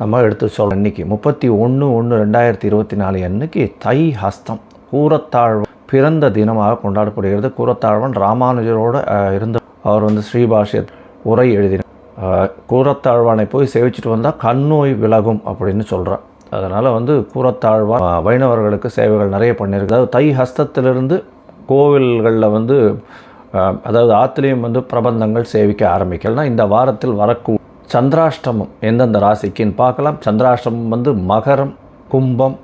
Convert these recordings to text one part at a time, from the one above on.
நம்ம எடுத்து சொல்கிறோம் இன்னைக்கு. முப்பத்தி ஒன்று ஒன்று ரெண்டாயிரத்தி இருபத்தி நாலு அன்னைக்கு தை ஹஸ்தம். கூரத்தாழ்வு பிறந்த தினமாக கொண்டாடப்படுகிறது. கூரத்தாழ்வன் ராமானுஜரோட இருந்த அவர் வந்து ஸ்ரீபாஷ்ய உரை எழுதினார் கூரத்தாழ்வானை போய் சேவிச்சுட்டு வந்தால் கண்ணோய் விலகும் அப்படின்னு சொல்கிறார் அதனால் வந்து கூரத்தாழ்வான் வைணவர்களுக்கு சேவைகள் நிறைய பண்ணியிருக்கு. அதாவது தை ஹஸ்தத்திலிருந்து கோவில்களில் வந்து அதாவது ஆத்திலையும் வந்து பிரபந்தங்கள் சேவிக்க ஆரம்பிக்கலாம் இந்த வாரத்தில் வரக்கூ சந்திராஷ்டமம் எந்தெந்த ராசிக்குன்னு பார்க்கலாம். சந்திராஷ்டமம் வந்து மகரம் கும்பம்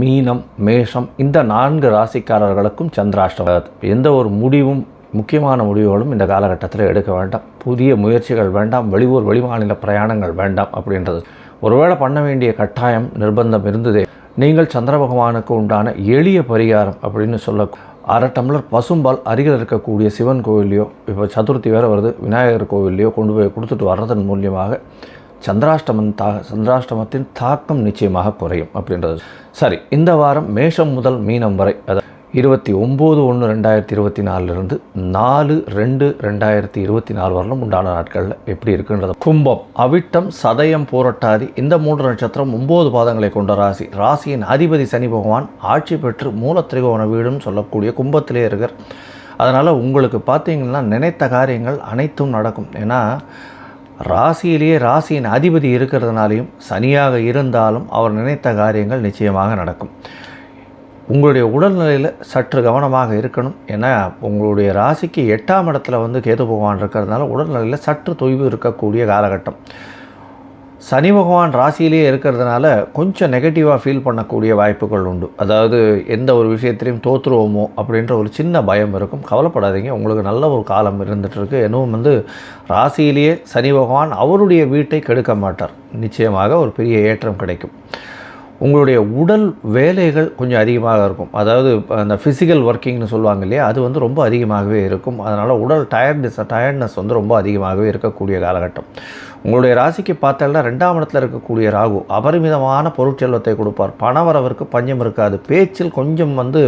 மீனம் மேஷம் இந்த நான்கு ராசிக்காரர்களுக்கும் சந்திராஷ்டமம். எந்த ஒரு முடிவும் முக்கியமான முடிவுகளும் இந்த காலகட்டத்தில் எடுக்க வேண்டாம். புதிய முயற்சிகள் வேண்டாம் வெளியூர் வெளிமாநில பிரயாணங்கள் வேண்டாம் அப்படின்றது. ஒருவேளை பண்ண வேண்டிய கட்டாயம் நிர்பந்தம் இருந்ததே நீங்கள் சந்திர பகவானுக்கு உண்டான எளிய பரிகாரம் அப்படின்னு சொல்ல அரை டம்ளர் பசும்பால் அருகில் இருக்கக்கூடிய சிவன் கோவில்லையோ இப்போ சதுர்த்தி வேறு வருது விநாயகர் கோவில்லையோ கொண்டு போய் கொடுத்துட்டு வர்றதன் மூலியமாக சந்திராஷ்டமன் தா சந்திராஷ்டமத்தின் தாக்கம் நிச்சயமாக குறையும் அப்படின்றது. சரி இந்த வாரம் மேஷம் முதல் மீனம் வரை அதாவது இருபத்தி ஒம்பது ஒன்று ரெண்டாயிரத்தி இருபத்தி நாலுலேருந்து நாலு ரெண்டு ரெண்டாயிரத்தி இருபத்தி நாலு வரலும் உண்டான நாட்களில் எப்படி இருக்குன்றது. கும்பம் அவிட்டம் சதயம் போராட்டாதி இந்த மூன்று நட்சத்திரம் ஒம்பது பாதங்களை கொண்ட ராசி. ராசியின் அதிபதி சனி பகவான் ஆட்சி பெற்று மூலத்திரிகோண வீடும் சொல்லக்கூடிய கும்பத்திலே இருக்கார். அதனால் உங்களுக்கு பார்த்தீங்கன்னா நினைத்த காரியங்கள் அனைத்தும் நடக்கும். ஏன்னா ராசியிலேயே ராசியின் அதிபதி இருக்கிறதுனாலையும் சனியாக இருந்தாலும் அவர் நினைத்த காரியங்கள் நிச்சயமாக நடக்கும். உங்களுடைய உடல்நிலையில் சற்று கவனமாக இருக்கணும். ஏன்னா உங்களுடைய ராசிக்கு எட்டாம் இடத்துல வந்து கேது பகவான் இருக்கிறதுனால உடல்நிலையில் சற்று தொய்வு இருக்கக்கூடிய காலகட்டம். சனி பகவான் ராசியிலேயே இருக்கிறதுனால கொஞ்சம் நெகட்டிவாக ஃபீல் பண்ணக்கூடிய வாய்ப்புகள் உண்டு. அதாவது எந்த ஒரு விஷயத்திலையும் தோற்றுருவோமோ அப்படின்ற ஒரு சின்ன பயம் இருக்கும். கவலைப்படாதீங்க. உங்களுக்கு நல்ல ஒரு காலம் இருந்துகிட்ருக்கு இன்னும் வந்து ராசியிலேயே சனி பகவான் அவருடைய வீட்டை கெடுக்க மாட்டார். நிச்சயமாக ஒரு பெரிய ஏற்றம் கிடைக்கும். உங்களுடைய உடல் வேலைகள் கொஞ்சம் அதிகமாக இருக்கும். அதாவது அந்த ஃபிசிக்கல் ஒர்க்கிங்னு சொல்லுவாங்க இல்லையா அது வந்து ரொம்ப அதிகமாகவே இருக்கும். அதனால் உடல் டயர்ட்னஸ் டயர்ட்னஸ் வந்து ரொம்ப அதிகமாகவே இருக்கக்கூடிய காலகட்டம். உங்களுடைய ராசிக்கு பார்த்தால ரெண்டாம் இடத்துல இருக்கக்கூடிய ராகு அபரிமிதமான பொருட்செல்வத்தை கொடுப்பார். பணவரவிற்கு பஞ்சம் இருக்காது. பேச்சில் கொஞ்சம் வந்து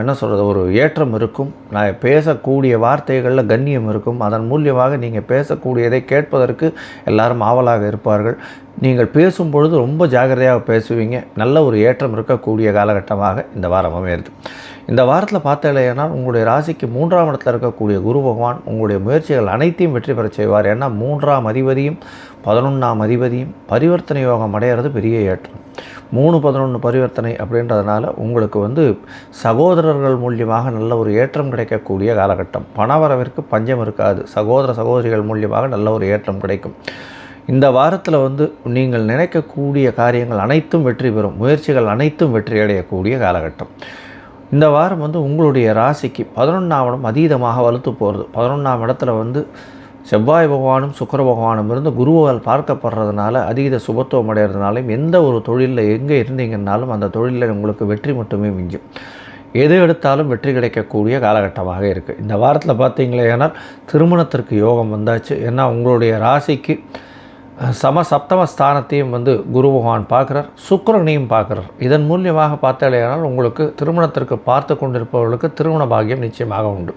என்ன சொல்கிறது ஒரு ஏற்றம் இருக்கும். நான் பேசக்கூடிய வார்த்தைகளில் கண்ணியம் இருக்கும். அதன் மூலியமாக நீங்கள் பேசக்கூடியதை கேட்பதற்கு எல்லாரும் ஆவலாக இருப்பார்கள். நீங்கள் பேசும் பொழுது ரொம்ப ஜாக்கிரதையாக பேசுவீங்க. நல்ல ஒரு ஏற்றம் இருக்கக்கூடிய காலகட்டமாக இந்த வாரம் அமையிறது. இந்த வாரத்தில் பார்த்தாலேனால் உங்களுடைய ராசிக்கு மூன்றாம் இடத்துல இருக்கக்கூடிய குரு பகவான் உங்களுடைய முயற்சிகள் அனைத்தையும் வெற்றி பெறச் செய்வார். ஏன்னா மூன்றாம் அதிபதியும் பதினொன்றாம் அதிபதியும் பரிவர்த்தனை யோகம் அடையிறது பெரிய ஏற்றம். மூணு பதினொன்று பரிவர்த்தனை அப்படின்றதுனால உங்களுக்கு வந்து சகோதரர்கள் மூலியமாக நல்ல ஒரு ஏற்றம் கிடைக்கக்கூடிய காலகட்டம். பணவரவிற்கு பஞ்சம் இருக்காது. சகோதர சகோதரிகள் மூலியமாக நல்ல ஒரு ஏற்றம் கிடைக்கும். இந்த வாரத்தில் வந்து நீங்கள் நினைக்கக்கூடிய காரியங்கள் அனைத்தும் வெற்றி பெறும். முயற்சிகள் அனைத்தும் வெற்றி அடையக்கூடிய காலகட்டம். இந்த வாரம் வந்து உங்களுடைய ராசிக்கு பதினொன்றாம் இடம் அதீதமாக வலுத்து போகிறது பதினொன்றாம் இடத்துல வந்து செவ்வாய் பகவானும் சுக்கர பகவானும் இருந்து குருவால் பார்க்கப்படுறதுனால அதீத சுபத்துவம் அடைகிறதுனாலையும் எந்த ஒரு தொழிலில் எங்கே இருந்தீங்கன்னாலும் அந்த தொழிலில் உங்களுக்கு வெற்றி மட்டுமே மிஞ்சும். எது எடுத்தாலும் வெற்றி கிடைக்கக்கூடிய காலகட்டமாக இருக்குது இந்த வாரத்தில் பார்த்தீங்களே ஏன்னால் திருமணத்திற்கு யோகம் வந்தாச்சு. ஏன்னா உங்களுடைய ராசிக்கு சம சப்தம ஸ்தானத்தையும் வந்து குரு பகவான் பார்க்குறார் சுக்கரனையும் பார்க்குறார். இதன் மூலியமாக பார்த்தாலேயானால் உங்களுக்கு திருமணத்திற்கு பார்த்து கொண்டிருப்பவர்களுக்கு திருமண பாகியம் நிச்சயமாக உண்டு.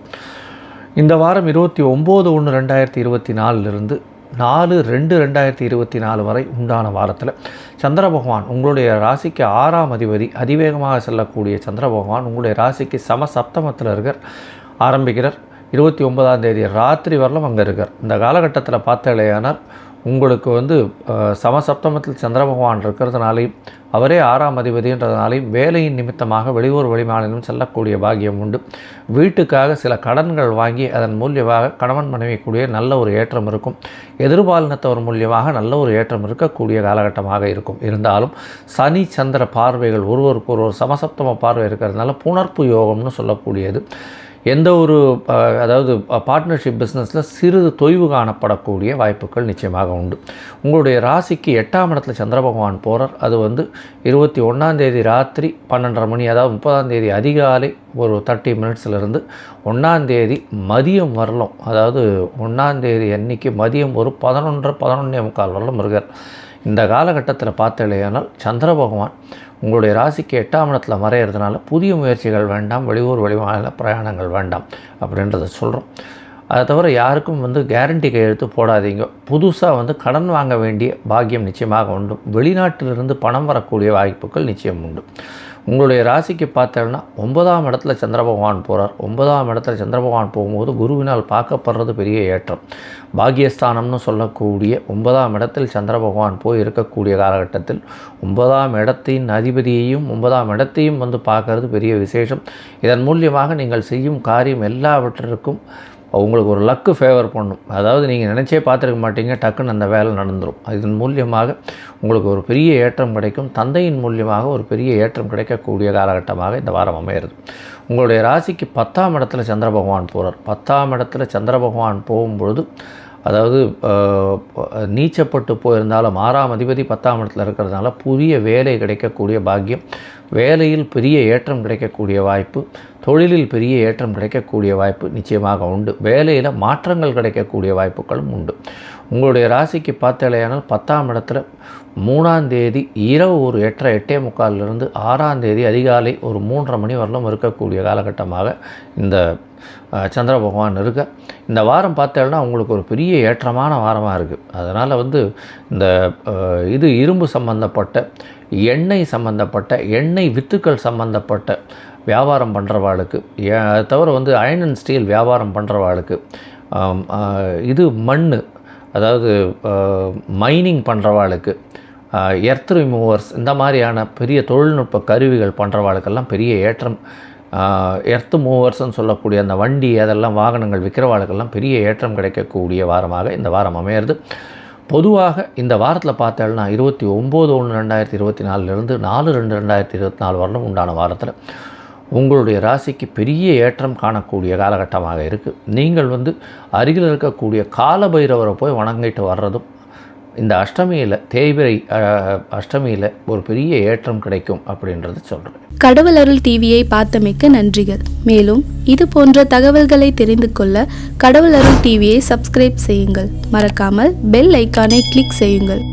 இந்த வாரம் இருபத்தி ஒம்பது ஒன்று ரெண்டாயிரத்தி இருபத்தி நாலுலேருந்து நாலு ரெண்டு ரெண்டாயிரத்தி இருபத்தி நாலு வரை உண்டான வாரத்தில் சந்திர பகவான் உங்களுடைய ராசிக்கு ஆறாம் அதிபதி அதிவேகமாக செல்லக்கூடிய சந்திர பகவான் உங்களுடைய ராசிக்கு சம சப்தமத்தில் இருக்கார் ஆரம்பிக்கிறார். இருபத்தி ஒன்பதாம் தேதி ராத்திரி வரலும் அங்கே இருக்கார். இந்த காலகட்டத்தில் பார்த்தாலேயானால் உங்களுக்கு வந்து சமசப்தமத்தில் சந்திர பகவான் இருக்கிறதுனாலையும் அவரே ஆறாம் அதிபதின்றதுனாலையும் வேலையின் நிமித்தமாக வெளியூர் வெளிமாநிலம் செல்லக்கூடிய பாகியம் உண்டு. வீட்டுக்காக சில கடன்கள் வாங்கி அதன் மூலியமாக கணவன் மனைவி கூடிய நல்ல ஒரு ஏற்றம் இருக்கும். எதிர்பாலினத்தவர் மூலியமாக நல்ல ஒரு ஏற்றம் இருக்கக்கூடிய காலகட்டமாக இருக்கும். இருந்தாலும் சனி சந்திர பார்வைகள் ஒருவருக்கு ஒருவர் சமசப்தம பார்வை இருக்கிறதுனால புணர்ப்பு யோகம்னு சொல்லக்கூடியது. எந்த ஒரு அதாவது பார்ட்னர்ஷிப் பிஸ்னஸில் சிறிது தொய்வு காணப்படக்கூடிய வாய்ப்புகள் நிச்சயமாக உண்டு. உங்களுடைய ராசிக்கு எட்டாம் இடத்துல சந்திர பகவான் போகிறார் அது வந்து இருபத்தி ஒன்றாந்தேதி ராத்திரி பன்னெண்டரை மணி அதாவது முப்பதாந்தேதி அதிகாலை ஒரு தேர்ட்டி மினிட்ஸ்லேருந்து ஒன்றாந்தேதி மதியம் வரலும் அதாவது ஒன்றாந்தேதி அன்னைக்கு மதியம் ஒரு பதினொன்று பதினொன்றே முக்கால் வரலும் இருக்கார். இந்த காலகட்டத்தில் பார்த்தலையானால் சந்திர பகவான் உங்களுடைய ராசிக்கு எட்டாம் இடத்துல மறையிறதுனால புதிய முயற்சிகள் வேண்டாம் வெளியூர் வெளிமாநில பிரயாணங்கள் வேண்டாம் அப்படின்றத சொல்கிறோம் அதை தவிர யாருக்கும் வந்து கேரண்டி கையெழுத்து போடாதீங்க. புதுசாக வந்து கடன் வாங்க வேண்டிய பாக்கியம் நிச்சயமாக உண்டு. வெளிநாட்டிலிருந்து பணம் வரக்கூடிய வாய்ப்புகள் நிச்சயம் உண்டு. உங்களுடைய ராசிக்கு பார்த்தோம்னா ஒன்பதாம் இடத்துல சந்திர பகவான் போகிறார் ஒன்பதாம் இடத்துல சந்திர பகவான் போகும்போது குருவினால் பார்க்கப்படுறது பெரிய ஏற்றம். பாக்கியஸ்தானம்னு சொல்லக்கூடிய ஒன்பதாம் இடத்தில் சந்திர பகவான் போய் இருக்கக்கூடிய காலகட்டத்தில் ஒன்பதாம் இடத்தின் அதிபதியையும் ஒன்பதாம் இடத்தையும் வந்து பார்க்கறது பெரிய விசேஷம். இதன் மூலியமாக நீங்கள் செய்யும் காரியம் எல்லாவற்றிற்கும் உங்களுக்கு ஒரு லக்கு ஃபேவர் பண்ணும். அதாவது நீங்கள் நினச்சே பார்த்துருக்க மாட்டீங்க டக்குன்னு அந்த வேலை நடந்துடும் இதன் மூலியமாக உங்களுக்கு ஒரு பெரிய ஏற்றம் கிடைக்கும். தந்தையின் மூலியமாக ஒரு பெரிய ஏற்றம் கிடைக்கக்கூடிய காலகட்டமாக இந்த வாரம் அமையிறது. உங்களுடைய ராசிக்கு பத்தாம் இடத்துல சந்திர பகவான் போகிறார் பத்தாம் இடத்துல சந்திர பகவான் போகும்பொழுது அதாவது நீச்சப்பட்டு போயிருந்தாலும் ஆறாம் அதிபதி பத்தாம் இடத்துல இருக்கிறதுனால புதிய வேலை கிடைக்கக்கூடிய பாக்கியம் வேலையில் பெரிய ஏற்றம் கிடைக்கக்கூடிய வாய்ப்பு தொழிலில் பெரிய ஏற்றம் கிடைக்கக்கூடிய வாய்ப்பு நிச்சயமாக உண்டு. வேலையில் மாற்றங்கள் கிடைக்கக்கூடிய வாய்ப்புகளும் உண்டு. உங்களுடைய ராசிக்கு பார்த்தாலேயானால் பத்தாம் இடத்துல மூணாம் தேதி இரவு ஒரு எட்டரை எட்டே முக்காலிலிருந்து ஆறாம் தேதி அதிகாலை ஒரு மூன்றரை மணி வரலும் இருக்கக்கூடிய காலகட்டமாக இந்த சந்திர பகவான் இருக்க. இந்த வாரம் பார்த்தேன்னா உங்களுக்கு ஒரு பெரிய ஏற்றமான வாரமாக இருக்குது அதனால் வந்து இந்த இது இரும்பு சம்பந்தப்பட்ட எண்ணெய் சம்பந்தப்பட்ட எண்ணெய் வித்துக்கள் சம்பந்தப்பட்ட வியாபாரம் பண்ணுறவாளுக்கு அதை தவிர வந்து அயன் அண்ட் ஸ்டீல் வியாபாரம் பண்ணுறவாளுக்கு இது மண் அதாவது மைனிங் பண்ணுறவாளுக்கு எர்த் ரிமூவர்ஸ் இந்த மாதிரியான பெரிய தொழில்நுட்ப கருவிகள் பண்ணுறவாளுக்கெல்லாம் பெரிய ஏற்றம் எர்த் மூவர்ஸ்ன்னு சொல்லக்கூடிய அந்த வண்டி அதெல்லாம் வாகனங்கள் விற்கிறவாளுக்கெல்லாம் பெரிய ஏற்றம் கிடைக்கக்கூடிய வாரமாக இந்த வாரம் அமையிறது. பொதுவாக இந்த வாரத்தில் பார்த்தேன்னா இருபத்தி ஒம்பது ஒன்று ரெண்டாயிரத்தி இருபத்தி நாலுலேருந்து நாலு ரெண்டு ரெண்டாயிரத்தி இருபத்தி நாலு வரலும் உண்டான வாரத்தில். உங்களுடைய ராசிக்கு பெரிய ஏற்றம் காணக்கூடிய காலகட்டமாக இருக்குது நீங்கள் வந்து அருகில் இருக்கக்கூடிய காலபைரவரை போய் வணங்கிட்டு வர்றதும் இந்த அஷ்டமியில் தேய்பிரை அஷ்டமியில் ஒரு பெரிய ஏற்றம் கிடைக்கும் அப்படின்றத சொல்கிறேன் கடவுள் அருள் டிவியை பார்த்தமைக்க நன்றிகள். மேலும் இது போன்ற தகவல்களை தெரிந்து கொள்ள கடவுள் அருள் டிவியை சப்ஸ்கிரைப் செய்யுங்கள். மறக்காமல் பெல் ஐக்கானை கிளிக் செய்யுங்கள்.